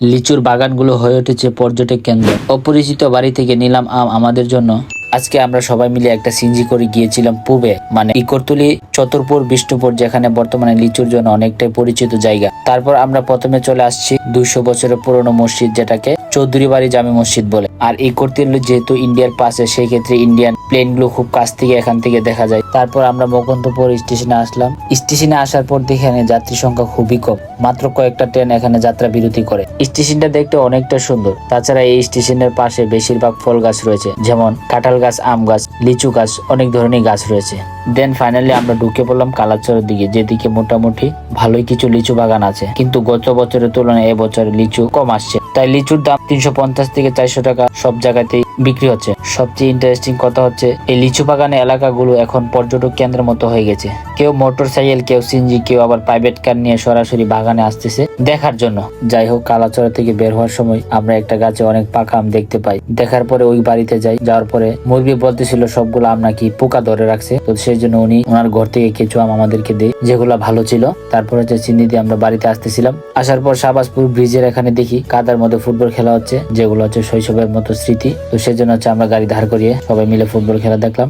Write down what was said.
লিচুর বাগানগুলো হয়ে উঠেছে পর্যটক কেন্দ্র। অপরিচিত বাড়ি থেকে নিলাম আম আমাদের জন্য। আজকে আমরা সবাই মিলে একটা সিঞ্জি করে গিয়েছিলাম পূবে মানে ইকরতুলি চতুরপুর বিষ্ণুপুর, যেখানে বর্তমানে লিচুর জন্য অনেকটাই পরিচিত জায়গা। তারপর আমরা প্রথমে চলে আসছি দুইশো বছরের পুরনো মসজিদ, যেটাকে চৌধুরী বাড়ি জামে মসজিদ বলে। আর ইকরতুলি যেহেতু ইন্ডিয়ার পাশে, সেই ক্ষেত্রে ইন্ডিয়ান প্লেনগুলো খুব কাছ থেকে এখান থেকে দেখা যায়। তারপর আমরা মুকুন্দপুর স্টেশনে আসলাম। স্টেশনে আসার পর দেখি এখানে যাত্রী সংখ্যা খুবই কম। মাত্র কয়েকটা ট্রেন এখানে যাত্রা বিরতি করে। স্টেশনটা দেখতে অনেকটা সুন্দর। তাছাড়া এই স্টেশনের পাশে বেশিরভাগ ফল গাছ রয়েছে। যেমন কাঁঠাল গাছ, আম গাছ, লিচু গাছ, অনেক ধরনের গাছ রয়েছে। দেন ফাইনালি আমরা ঢুকে পড়লাম কালাচরের দিকে, যেদিকে মোটামুটি ভালোই কিছু লিচু বাগান আছে। কিন্তু গত বছরের তুলনায় এবছরে লিচু কম আসছে। তাই লিচুর দাম তিনশো পঞ্চাশ থেকে চারশো টাকা সব জায়গাতেই বিক্রি হচ্ছে। সবচেয়ে ইন্টারেস্টিং কথা হচ্ছে, এই লিচু বাগানে এলাকাগুলো এখন পর্যটক কেন্দ্রের মতো হয়ে গেছে। কেউ মোটর সাইকেল কেউ সিনজি কেউ আবার প্রাইভেট কার নিয়ে সরাসরি বাগানে আসতেছে। দেখার জন্য। যাই হোক, কালাচড়া থেকে বের হওয়ার সময় আমরা একটা গাছে অনেক পাকা আম দেখতে পাই। দেখার পরে ওই বাড়িতে যাই। যাওয়ার পরে মুরগি বলতেছিল, সবগুলো আম নাকি পোকা ধরে রাখছে। তো সেই জন্য উনি ওনার ঘর থেকে কিছু আম আমাদেরকে দেয়, যেগুলো ভালো ছিল। তারপর হচ্ছে চিনি দিয়ে আমরা বাড়িতে আসতেছিলাম। আসার পর শাহবাজপুর ব্রিজের এখানে দেখি কাদার মধ্যে ফুটবল খেলা হচ্ছে, যেগুলো হচ্ছে শৈশবের মতো স্মৃতি। তো সেই জন্য হচ্ছে আমরা গাড়ি ধার করিয়ে সবাই মিলে ফুটবল খেলা দেখলাম।